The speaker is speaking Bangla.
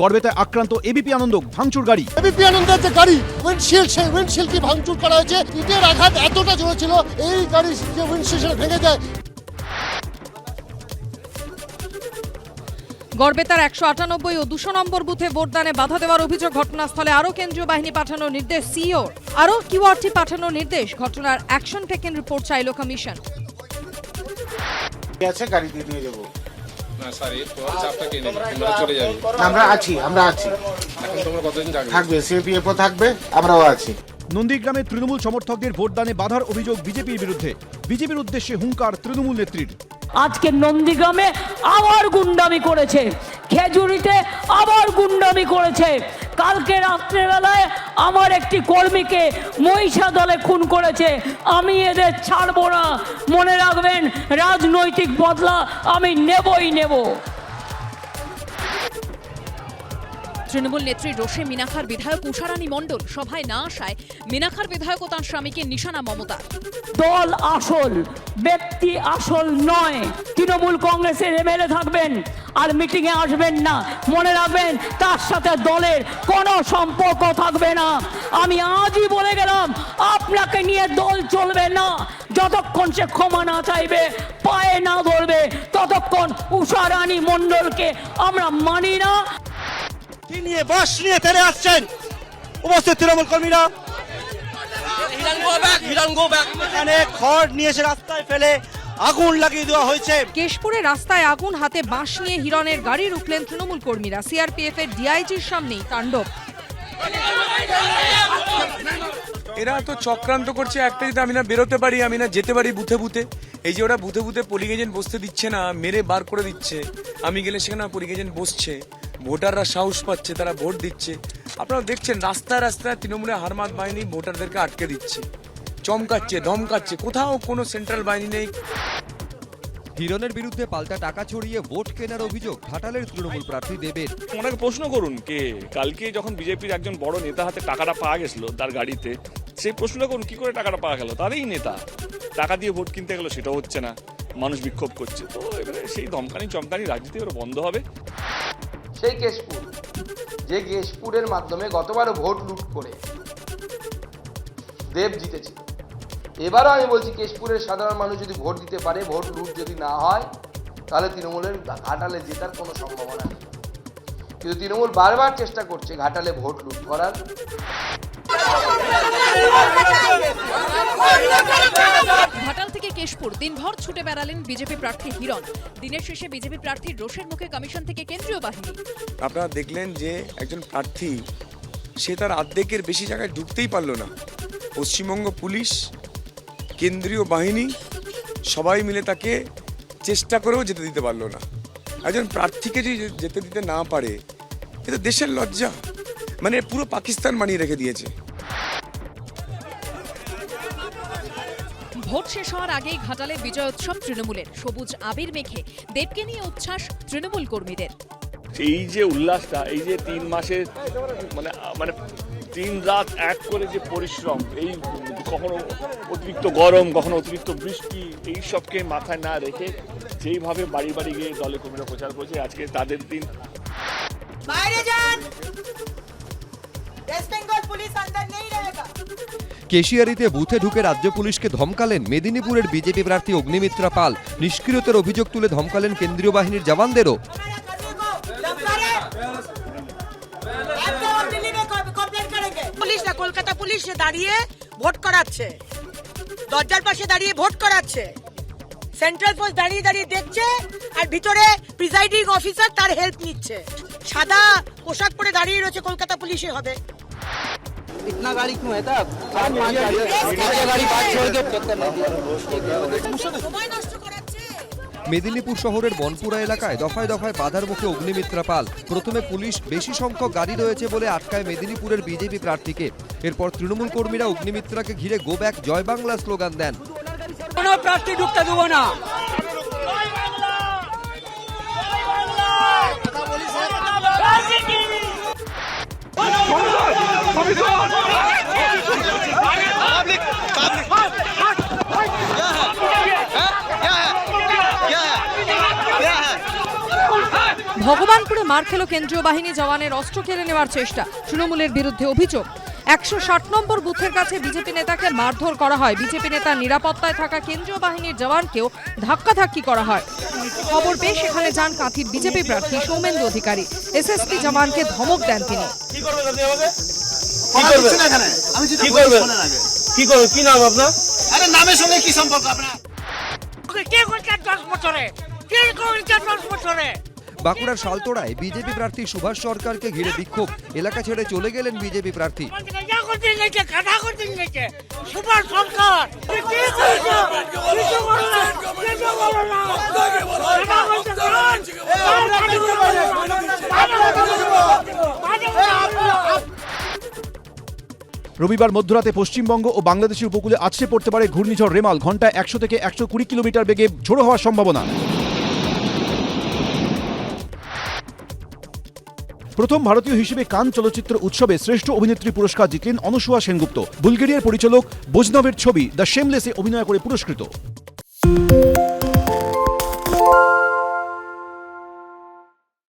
গর্বেতায় আক্রান্ত এবিপি আনন্দ ভাঙচুর গাড়ি। এবিপি আনন্দের যে গাড়ি উইন্ডশিল্ড সেই উইন্ডশিল্ড কি ভাঙচুর করা হয়েছে ইটের আঘাত এতটা জোরে ছিল এই গাড়ির যে উইন্ডশিল্ড ভেঙে যায়। গড়বেতার একশো আটানব্বই ও দুশো নম্বর বুথে ভোটদানে বাধা দেওয়ার অভিযোগ ঘটনাস্থলে আরও কেন্দ্রীয় বাহিনী পাঠানোর নির্দেশ সিও আরও কিউআরটি পাঠানোর নির্দেশ ঘটনার অ্যাকশন টেকেন রিপোর্ট চাইল কমিশন। আছে গাড়ি নিয়ে যাব। আমরা আছি আমরা আছি। এখন তোমরা কতদিন থাকবে থাকবে সিপিএফও থাকবে আমরাও আছি। নন্দীগ্রামে তৃণমূল সমর্থকদের ভোটদানে বাধার অভিযোগ বিজেপির বিরুদ্ধে। বিজেপির উদ্দেশ্যে হুঙ্কার তৃণমূল নেত্রীর। আজকে নন্দীগ্রামে আবার গুন্ডামি করেছে। খেজুরিতে আবার গুন্ডামি করেছে। কালকে রাত্রেবেলায় আমার একটি কর্মীকে মহিষা দলে খুন করেছে। আমি এদের ছাড়বো না। মনে রাখবেন রাজনৈতিক বদলা আমি নেবই নেব। তৃণমূল নেত্রী রোষে মিনাখার বিধায়ক উষারানী মণ্ডল সভায় না আসায় মিনাখার বিধায়ক ও তার স্বামীকে নিশানা মমতা। দল আসল ব্যক্তি আসল নয়। তৃণমূল কংগ্রেসের এমএলএ থাকবেন। আর মিটিংয়ে আসবেন না। মনে রাখবেন তার সাথে দলের কোনো সম্পর্ক থাকবে না। আমি আজই বলে গেলাম আপনাকে নিয়ে দল চলবে না। যতক্ষণ সে ক্ষমা না চাইবে পায়ে না ধরবে ততক্ষণ উষারানী মণ্ডলকে আমরা মানি না। কি নিয়ে বাস নিয়ে তেড়ে আসছেন? উপস্থিত তৃণমূল কর্মীরা? এখানে খড় নিয়ে এসে রাস্তায় ফেলে আগুন লাগিয়ে দেওয়া হয়েছে। কেশপুরে রাস্তায় আগুন হাতে বাঁশ নিয়ে হিরণের গাড়ি রুখলেন তৃণমূল কর্মীরা। সিআরপিএফ এর ডিআইজির সামনেই তাণ্ডব। এরা তো চক্রান্ত করছে একটা যদি আমি না বেরোতে পারি আমি না যেতে পারি বুথে বুথে। এই যে ওরা বুথে বুথে পোলিং এজেন্ট বসতে দিচ্ছে না মেরে বার করে দিচ্ছে। আমি গেলে সেখানে পোলিং এজেন্ট বসছে। ভোটাররা সাহস পাচ্ছে তারা ভোট দিচ্ছে। আপনারা দেখছেন রাস্তায় রাস্তায় তৃণমূলের হারমাত বাহিনী ভোটারদেরকে আটকে দিচ্ছে। চমকাচ্ছে ধমকাচ্ছে। কোথাও কোনো সেন্ট্রাল বাহিনী নেই। হিরণের বিরুদ্ধে পাল্টা টাকা ছড়িয়ে ভোট কেনার অভিযোগ ঘাটালের তৃণমূল প্রার্থী দেবের। ওনাকে প্রশ্ন করুন কে? কালকে যখন বিজেপির একজন বড় নেতা হাতে টাকাটা পাওয়া গেছিল তার গাড়িতে সেই প্রশ্ন করুন কি করে টাকাটা পাওয়া গেল? তারই নেতা। টাকা দিয়ে ভোট কিনতে গেল সেটাও হচ্ছে না। মানুষ বিক্ষোভ করছে। তো এবারে সেই ধমকানি চমকানি রাজনীতি এবার বন্ধ হবে। সেই কেশপুর যে কেশপুরের মাধ্যমে গতবারও ভোট লুট করে দেব জিতেছিল এবারও আমি বলছি কেশপুরের সাধারণ মানুষ যদি ভোট দিতে পারে ভোট লুট যদি না হয় তাহলে তৃণমূলের ঘাটালে জেতার কোনো সম্ভাবনা নেই। কিন্তু তৃণমূল বারবার চেষ্টা করছে ঘাটালে ভোট লুট করার। ঘাটাল থেকে কেশপুর দিনভর ছুটে বেড়ালেন বিজেপি প্রার্থী হিরণ। দিনের শেষে বিজেপি প্রার্থীর রোষের মুখে কমিশন থেকে কেন্দ্রীয় বাহিনী। আপনারা দেখলেন যে একজন প্রার্থী সে তার অর্ধেকের বেশি জায়গায় ঢুকতেই পারল না। পশ্চিমবঙ্গ পুলিশ কেন্দ্রীয় বাহিনী সবাই মিলে তাকে চেষ্টা করেও যেতে দিতে পারল না। একজন প্রার্থীকে যদি যেতে দিতে না পারে এটা দেশের লজ্জা। মানে পুরো পাকিস্তান বানিয়ে রেখে দিয়েছে। ভোট শেষ হওয়ার আগেই ঘাটালে বিজয় উৎসব তৃণমূলের। সবুজ আবির মেখে দেবকে নিয়ে উচ্ছ্বাস তৃণমূল কর্মীদের। এই যে উল্লাসটা এই যে তিন মাসে মানে মানে তিন রাত এক করে যে পরিশ্রম এই কখনো অতিরিক্ত গরম কখনো অতিরিক্ত বৃষ্টি এই সবকে মাথায় না রেখে যেইভাবে বাড়ি বাড়ি গিয়ে দলে কর্মীরা প্রচার করছে আজকে তাদের দিন। কেশিয়ারিতে বুথে ঢুকে রাজ্য পুলিশকে ধমকালেন মেদিনীপুরের বিজেপি প্রার্থী অগ্নিমিত্রা পাল। নিষ্ক্রিয়তার অভিযোগ তুলে ধমকালেন কেন্দ্রীয় বাহিনীর জওয়ানদেরও। পুলিশ না কলকাতা পুলিশ দাঁড়িয়ে ভোট করাচ্ছে দরজার পাশে দাঁড়িয়ে ভোট করাচ্ছে সেন্ট্রাল ফোর্স দাঁড়িয়ে দাঁড়িয়ে দেখছে আর ভিতরে প্রিজাইডিং অফিসার তার হেল্প নিচ্ছে সাদা পোশাক পরে দাঁড়িয়ে রয়েছে কলকাতা পুলিশে হবে ইতনা গাড়ি क्यों है तब সময় নষ্ট করাচ্ছে মেদিনীপুর শহরের বনপুরা এলাকায় দফায় দফায় বাধার মুখে অগ্নিমিত্রা পাল। প্রথমে পুলিশ বেশি সংখ্যক গাড়ি রয়েছে বলে আটকায় মেদিনীপুরের বিজেপি প্রার্থীকে। এরপর তৃণমূল কর্মীরা অগ্নিমিত্রাকে ঘিরে গো ব্যাক জয় বাংলা স্লোগান দেন। কোনো প্রার্থী ঢুকতে দেবো না। ভগবানপুরে মার খেল কেন্দ্রীয় বাহিনী জওয়ানের অস্ত্র কেড়ে নেওয়ার চেষ্টা। তৃণমূলের বিরুদ্ধে অভিযোগ। একশো ষাট নম্বর বুথের কাছে বিজেপি নেতাকে মারধর করা হয়। বিজেপি নেতার নিরাপত্তায় থাকা কেন্দ্রীয় বাহিনীর জওয়ানকেও ধাক্কাধাক্কি করা হয়। খবর পেয়ে সেখানে যান কাঁথির বিজেপি প্রার্থী সৌমেন্দু অধিকারী। এসএসপি জওয়ানকে ধমক দেন তিনি। কি আমাকে কি নাম আপনার? আরে নামের সঙ্গে কি সম্পর্ক আপনার? কে করছে দশ বছরে? কে করছে দশ বছরে? বাঁকুড়ার সালতোড়ায় বিজেপি প্রার্থী সুভাষ সরকারকে ঘিরে বিক্ষোভ। এলাকা ছেড়ে চলে গেলেন বিজেপি প্রার্থী। রবিবার মধ্যরাতে পশ্চিমবঙ্গ ও বাংলাদেশের উপকূলে আছড়ে পড়তে পারে ঘূর্ণিঝড় রেমাল। ঘন্টায় একশো থেকে একশো কুড়ি কিলোমিটার বেগে ঝোড়ো হওয়ার সম্ভাবনা। প্রথম ভারতীয় হিসেবে কান চলচ্চিত্র উৎসবে শ্রেষ্ঠ অভিনেত্রী পুরস্কার জিতলেন অনুসুয়া সেনগুপ্ত। বুলগেরিয়ার পরিচালক বোজনবের ছবি দ্য শেমলেসে অভিনয় করে পুরস্কৃত।